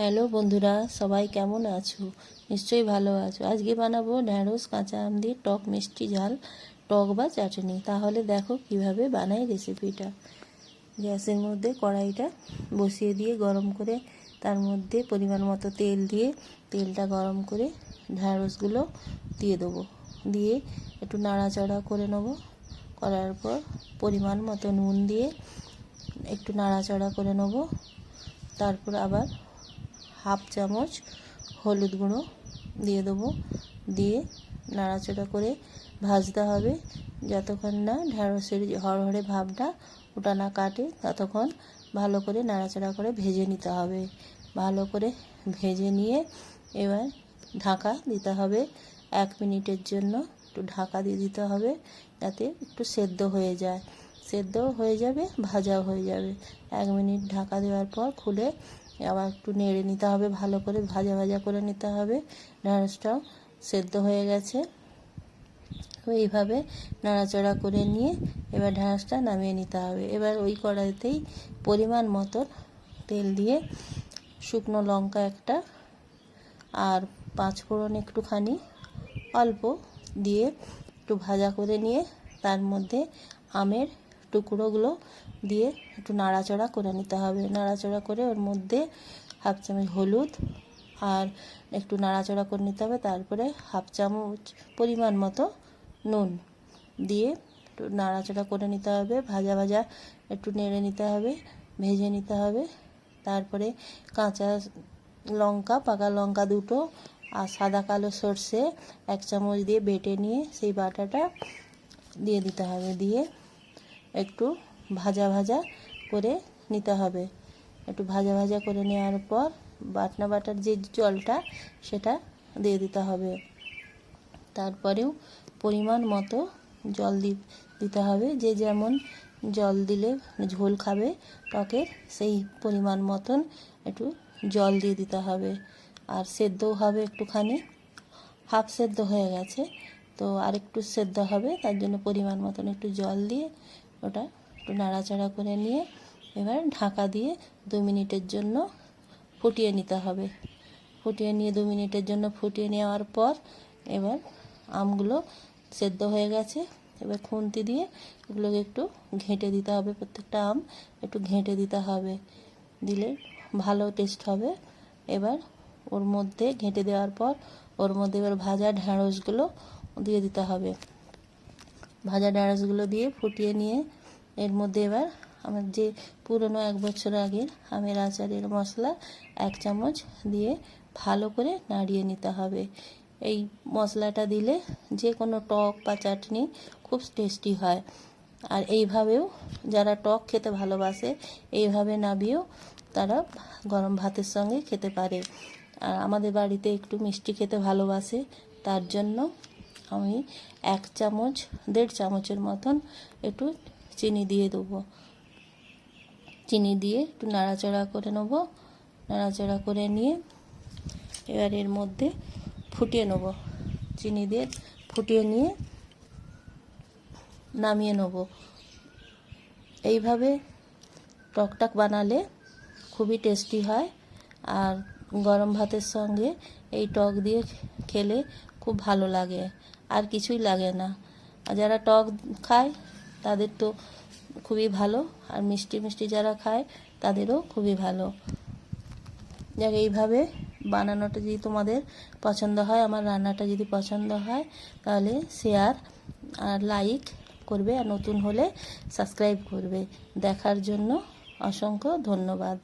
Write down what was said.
Hello বন্ধুরা, সবাই কেমন আছো? নিশ্চয়ই ভালো আছো। আজকে বানাবো ঢ্যাঁড়স, কাঁচা আম দিয়ে টক মিষ্টি ঝাল, টক বা চাটনি। তাহলে দেখো কীভাবে বানাই রেসিপিটা গ্যাসের মধ্যে কড়াইটা বসিয়ে দিয়ে গরম করে, তার মধ্যে পরিমাণ মতো তেল দিয়ে, তেলটা গরম করে ঢ্যাঁড়সগুলো দিয়ে দেবো। দিয়ে একটু নাড়াচাড়া করে নেব। করার পর পরিমাণ মতো নুন দিয়ে একটু নাড়াচাড়া করে নেব। তারপর আবার হাফ চামচ হলুদ গুঁড়ো দিয়ে দেবো। দিয়ে নাড়াচাড়া করে ভাজতে হবে। যতক্ষণ না ঢ্যাঁড়সের হরহরে ভাবটা ওটা না কাটে, ততক্ষণ ভালো করে নাড়াচাড়া করে ভেজে নিতে হবে। ভালো করে ভেজে নিয়ে এবার ঢাকা দিতে হবে। এক মিনিটের জন্য একটু ঢাকা দিয়ে দিতে হবে যাতে একটু সেদ্ধ হয়ে যায়। সেদ্ধও হয়ে যাবে, ভাজাও হয়ে যাবে। এক মিনিট ঢাকা দেওয়ার পর খুলে আবার একটু নেড়ে নিতে হবে, ভালো করে ভাজা ভাজা করে নিতে হবে। ঢ্যাঁড়সটাও সেদ্ধ হয়ে গেছে। এইভাবে নাড়াচাড়া করে নিয়ে এবার ঢ্যাঁড়সটা নামিয়ে নিতে হবে। এবার ওই কড়াইতেই পরিমাণ মতো তেল দিয়ে শুকনো লঙ্কা একটা আর পাঁচ ফোড়ন একটুখানি অল্প দিয়ে একটু ভাজা করে নিয়ে তার মধ্যে আমের টুকরোগুলো দিয়ে একটু নাড়াচাড়া করে নিতে হবে। নাড়াচাড়া করে ওর মধ্যে হাফ চামচ হলুদ আর একটু নাড়াচড়া করে নিতে হবে। তারপরে হাফ চামচ পরিমাণ মতো নুন দিয়ে একটু নাড়াচড়া করে নিতে হবে। ভাজা ভাজা একটু নেড়ে নিতে হবে, ভেজে নিতে হবে। তারপরে কাঁচা লঙ্কা, পাকা লঙ্কা দুটো আর সাদা কালো সর্ষে এক চামচ দিয়ে বেটে নিয়ে সেই বাটাটা দিয়ে দিতে হবে। দিয়ে একটু ভাজা ভাজা করে নিতে হবে। একটু ভাজা ভাজা করে নেওয়ার পর বাটনা বাটার যে জলটা, সেটা দিয়ে দিতে হবে। তারপরেও পরিমাণ মতো জল দি, দিতে হবে। যে যেমন জল দিলে ঝোল খাবে টকের সেই পরিমাণ মতন একটু জল দিয়ে দিতে হবে। আর সেদ্ধও হবে একটুখানি, হাফ সেদ্ধ হয়ে গেছে। তো আরেকটু সেদ্ধ হবে, তার জন্য পরিমাণ মতন একটু জল দিয়ে ওটা একটু নাড়াচাড়া করে নিয়ে এবার ঢাকা দিয়ে দু মিনিটের জন্য ফুটিয়ে নিতে হবে। ফুটিয়ে নিয়ে দু মিনিটের জন্য ফুটিয়ে নেওয়ার পর এবার আমগুলো সেদ্ধ হয়ে গেছে। এবার খুন্তি দিয়ে এগুলোকে একটু ঘেঁটে দিতে হবে। প্রত্যেকটা আম একটু ঘেঁটে দিতে হবে। দিলে ভালো টেস্ট হবে। এবার ওর মধ্যে ঘেঁটে দেওয়ার পর ওর মধ্যে এবার ভাজা ঢ্যাঁড়সগুলো দিয়ে দিতে হবে। ভাজা ঢ্যাঁড়সগুলো দিয়ে ফুটিয়ে নিয়ে এর মধ্যে এবার আমার যে পুরনো এক বছর আগের আমের আচারের মশলা এক চামচ দিয়ে ভালো করে নাড়িয়ে নিতে হবে। এই মশলাটা দিলে যে কোনো টক বা চাটনি খুব টেস্টি হয়। আর এইভাবেও যারা টক খেতে ভালোবাসে, এইভাবে নাবিয়েও তারা গরম ভাতের সঙ্গে খেতে পারে। আর আমাদের বাড়িতে একটু মিষ্টি খেতে ভালোবাসে, তার জন্য আমি এক চামচ, দেড় চামচের মতন একটু চিনি দিয়ে দেবো। চিনি দিয়ে একটু নাড়াচাড়া করে নেব। নাড়াচাড়া করে নিয়ে এবার এর মধ্যে ফুটিয়ে নেব। চিনি দিয়ে ফুটিয়ে নিয়ে নামিয়ে নেব। এইভাবে টকটাক বানালে খুবই টেস্টি হয় আর গরম ভাতের সঙ্গে এই টক দিয়ে খেলে খুব ভালো লাগে। আর কিছুই লাগে না। আর যারা টক খায়, তাদের তো খুবই ভালো। আর মিষ্টি মিষ্টি যারা খায়, তাদেরও খুবই ভালো। যাক, এইভাবে বানানোটা যদি তোমাদের পছন্দ হয়, আমার রান্নাটা যদি পছন্দ হয়, তাহলে শেয়ার আর লাইক করবে। আর নতুন হলে সাবস্ক্রাইব করবে। দেখার জন্য অসংখ্য ধন্যবাদ।